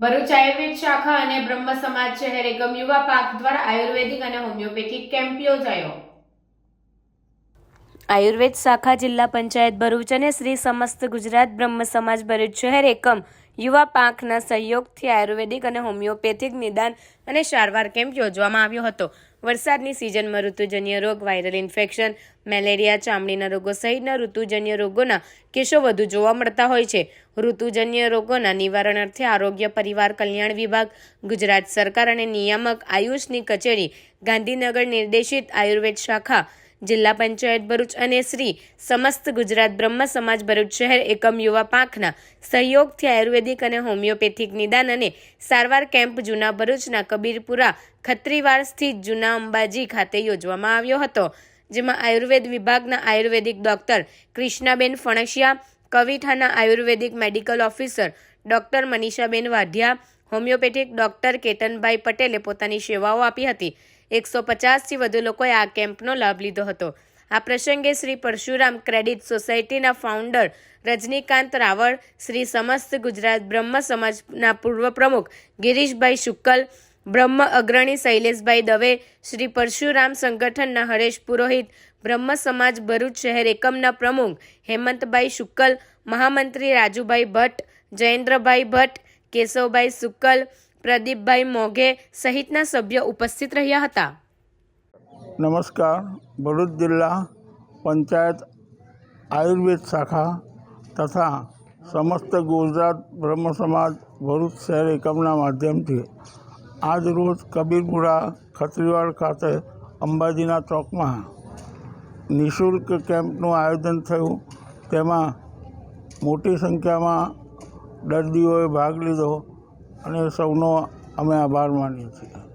ભરૂચ આયુર્વેદ શાખા અને બ્રહ્મ સમાજ શહેર એકમ યુવા પાક દ્વારા આયુર્વેદિક અને હોમિયોપેથિક કેમ્પ યોજાયો. આયુર્વેદ શાખા જિલ્લા પંચાયત ભરૂચ અને શ્રી સમસ્ત ગુજરાત બ્રહ્મ સમાજ ભરૂચ શહેર એકમ યુવા પાંખના સહયોગથી આયુર્વેદિક અને હોમિયોપેથિક નિદાન અને સારવાર કેમ્પ યોજવામાં આવ્યો હતો. વરસાદની સિઝનમાં ઋતુજન્ય રોગ, વાયરલ ઇન્ફેક્શન, મેલેરિયા, ચામડીના રોગો સહિતના ઋતુજન્ય રોગોના કેસો વધુ જોવા મળતા હોય છે. ઋતુજન્ય રોગોના નિવારણ અર્થે આરોગ્ય, પરિવાર કલ્યાણ વિભાગ, ગુજરાત સરકાર અને નિયામક આયુષની કચેરી, ગાંધીનગર નિર્દેશિત આયુર્વેદ શાખા જિલ્લા પંચાયત ભરૂચ અને શ્રી સમસ્ત ગુજરાત બ્રહ્મ સમાજ ભરૂચ શહેર એકમ યુવા પાંખના સહયોગથી આયુર્વેદિક અને હોમિયોપેથિક નિદાન અને સારવાર કેમ્પ જૂના ભરૂચના કબીરપુરા ખત્રીવાડ સ્થિત જૂના અંબાજી ખાતે યોજવામાં આવ્યો હતો, જેમાં આયુર્વેદ વિભાગના આયુર્વેદિક doctor Krishnaben Phansiya કવિઠાના Ayurvedic medical officer doctor Manishaben Vadhiya homeopathic doctor Ketanbhai પટેલે પોતાની સેવાઓ આપી હતી. એકસો પચાસથી વધુ લોકોએ આ કેમ્પનો લાભ લીધો હતો. આ પ્રસંગે શ્રી પરશુરામ ક્રેડિટ સોસાયટીના ફાઉન્ડર રજનીકાંત રાવળ, શ્રી સમસ્ત ગુજરાત બ્રહ્મ સમાજના પૂર્વ પ્રમુખ ગિરીશભાઈ શુક્કલ, બ્રહ્મ અગ્રણી શૈલેષભાઈ દવે, શ્રી પરશુરામ સંગઠનના હરેશ પુરોહિત, બ્રહ્મ સમાજ ભરૂચ શહેર એકમના પ્રમુખ હેમંતભાઈ શુક્કલ, મહામંત્રી રાજુભાઈ ભટ્ટ, જયેન્દ્રભાઈ ભટ્ટ કેશવભાઈ શુક્કલ પ્રદીપભાઈ મોઘે સહિતના સભ્યો ઉપસ્થિત રહ્યા હતા. નમસ્કાર. ભરૂચ જિલ્લા પંચાયત આયુર્વેદ શાખા તથા સમસ્ત ગુજરાત બ્રહ્મ સમાજ ભરૂચ શહેર એકમના માધ્યમથી આજ રોજ કબીરપુરા ખત્રીવાડ ખાતે અંબાજીના ચોકમાં નિઃશુલ્ક કેમ્પનું આયોજન થયું. તેમાં મોટી સંખ્યામાં દર્દીઓએ ભાગ લીધો અને સૌનો અમે આભાર માનીએ છીએ.